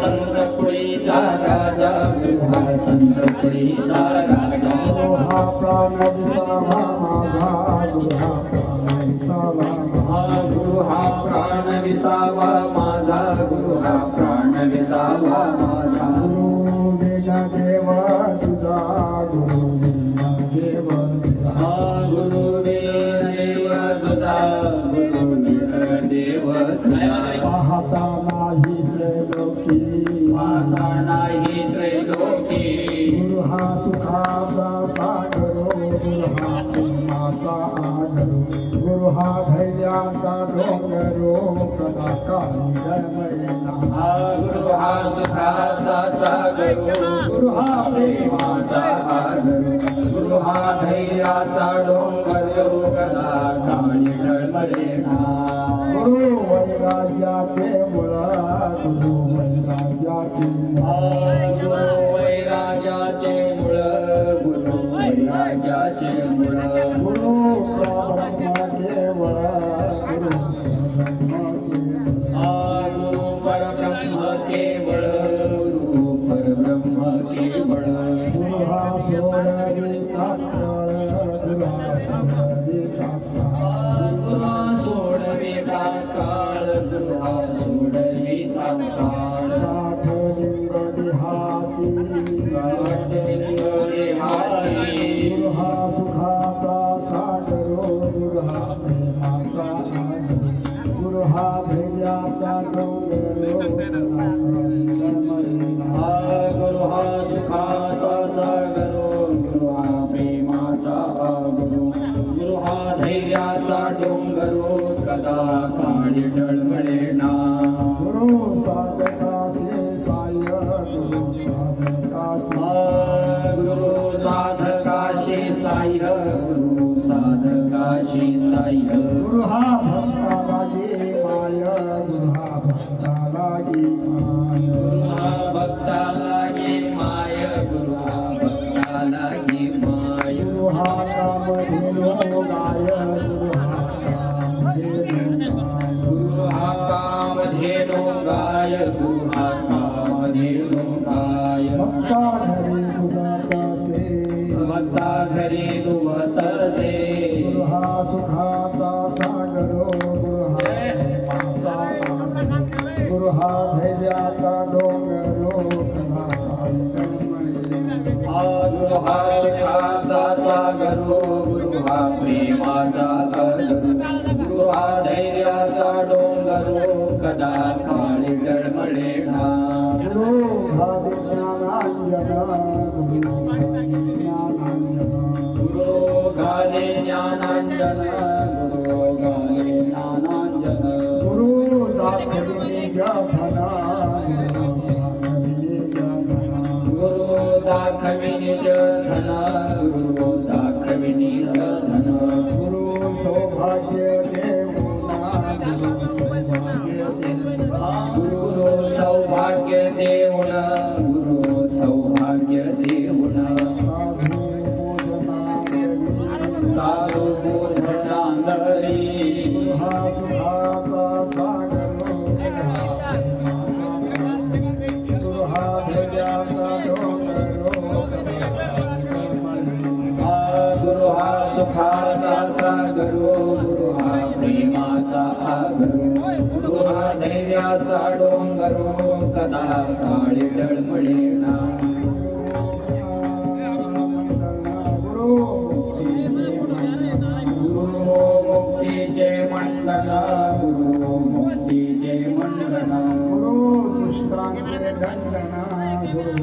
संत कुळीचा राजा संत कुळीचा राजा हा प्राण विसावा माझा गुरु प्राण विसावा हा गुरु हा प्राण विसावा माझा गुरु हा प्राण विसावा त्रैलोकी माता नाही त्रैलोकी गुरु हा सुखाचा सागरो गुरु हा प्रेमाचा आगरो गुरु हा धैर्याचा डोंगरो कदा काही डळमळेना गुरु सुखाचा सागर गुरु हा काळी ढळमळेना गुरु वैराग्याचे मुळ गुरु गुरु वैराग्याचे गुरु हा भक्ता गे माय गुरु हा गुरु हा सुखाचा सागरो गुरु हा प्रेमाचा गुरु हा धैर्याचा डोंगरो कदा काळी डळमळेना गुरु ज्ञानांजन गुरु गाले ज्ञानांजन गुरु गाले ज्ञानांजन. गुरु दाखविले सौभाग्य देऊन गुरु सौभाग्य देऊन साधू बोधना साधू बोधनांदरी गुरु हा सुखाचा सदा काळी डळमळेना गुरु मुक्तीचे मंडन गुरु मुक्तीचे गुरु दुष्टांचे दंडना गुरु